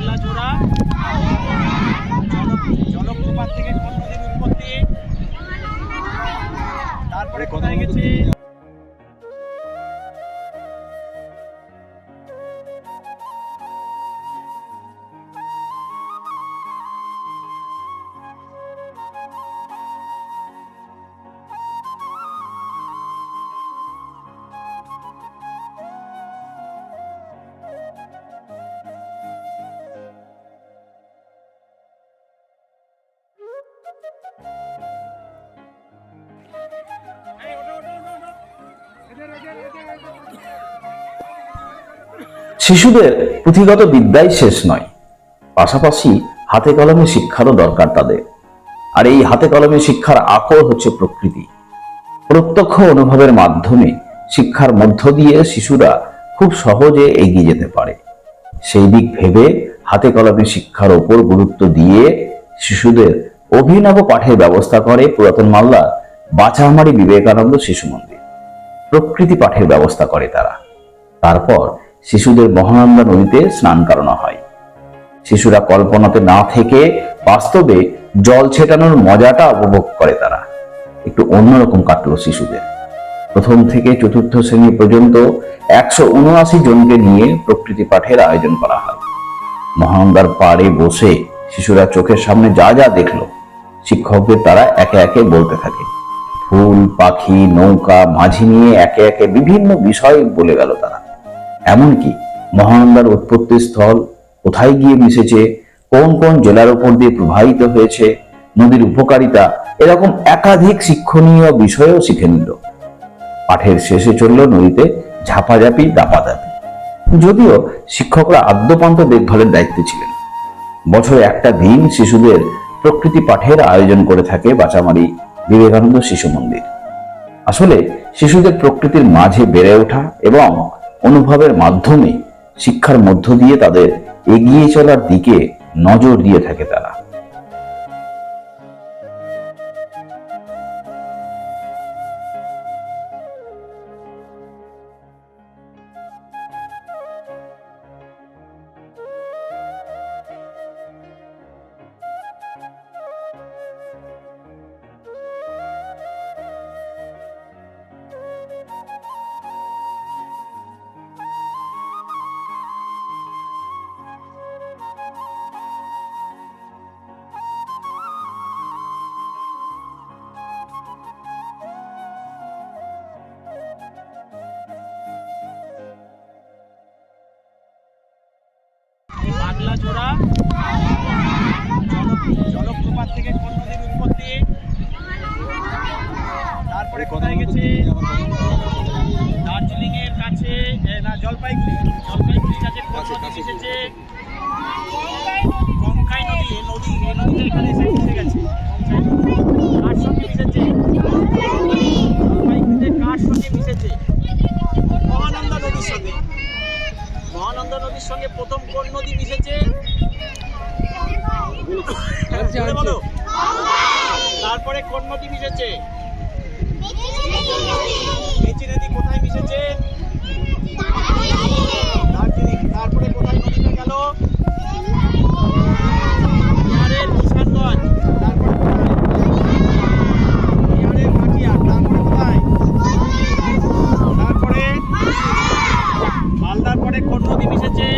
পাগলা জোড়া শিশুদের পুঁথিগত বিদ্যাই শেষ নয়, পাশাপাশি হাতে কলমে শিক্ষারও দরকার তাদের। আর এই হাতে কলমে শিক্ষার আকর হচ্ছে প্রকৃতি। প্রত্যক্ষ অনুভবের মাধ্যমে শিক্ষার মধ্য দিয়ে শিশুরা খুব সহজে এগিয়ে যেতে পারে। সেই দিক ভেবে হাতে কলমে শিক্ষার ওপর গুরুত্ব দিয়ে শিশুদের অভিনব পাঠের ব্যবস্থা করে পুরাতন মাল্লা বাছামারি বিবেকানন্দ শিশু মন্দির। প্রকৃতি পাঠের ব্যবস্থা করে তারা। তারপর শিশুদের মহানন্দা নদীতে স্নান করানো হয়। শিশুরা কল্পনাতে না থেকে বাস্তবে জল ছেটানোর মজাটা উপভোগ করে তারা। একটু অন্যরকম কাটলো শিশুদের। প্রথম থেকে চতুর্থ শ্রেণি পর্যন্ত একশো উনআশি জনকে নিয়ে প্রকৃতি পাঠের আয়োজন করা হয়। মহানন্দার পাড়ে বসে শিশুরা চোখের সামনে যা যা দেখল, শিক্ষকদের তারা একে একে বলতে থাকে। ফুল, পাখি, নৌকা, মাঝি নিয়ে একে একে বিভিন্ন বিষয় বলে গেল তারা। এমনকি মহানন্দার উৎপত্তি স্থল কোথায় গিয়ে মিশেছে, কোন কোন জেলার উপর দিয়ে প্রবাহিত হয়েছে, নদীর উপকারিতা, এরকম একাধিক শিক্ষণীয় বিষয়ও শিখে নিল। পাঠের শেষে চলল নদীতে ঝাপাঝাপি, দাপাদাপি। যদিও শিক্ষকরা আদ্যপান্ত দেখভালের দায়িত্বে ছিলেন। বছরে একটা দিন শিশুদের প্রকৃতি পাঠের আয়োজন করে থাকে বাঁচামারি বিবেকানন্দ শিশু মন্দির। আসলে শিশুদের প্রকৃতির মাঝে বেড়ে ওঠা এবং অনুভবের মাধ্যমে শিক্ষার মধ্য দিয়ে তাদের এগিয়ে চলার দিকে নজর দিয়ে থাকে তারা। পাগলা জোড়া। জলপ্রপাত থেকে কোন নদীর উৎপত্তি। তারপরে কোথায় গেছে? দার্জিলিং এর কাছে না জলপাইগুড়ি। জলপাইগুড়ি কাছে কোন নদী এসেছে। কঙ্কাই নদী নদী এই নদীটা এখানে এসে গেছে। জোরে বলো। তারপরে কোন নদী মিশেছে। মেচি নদী কোথায় মিশেছে? তারপরে কোথায় নদীতে গেল? তারপরে কোন নদী মিশেছে।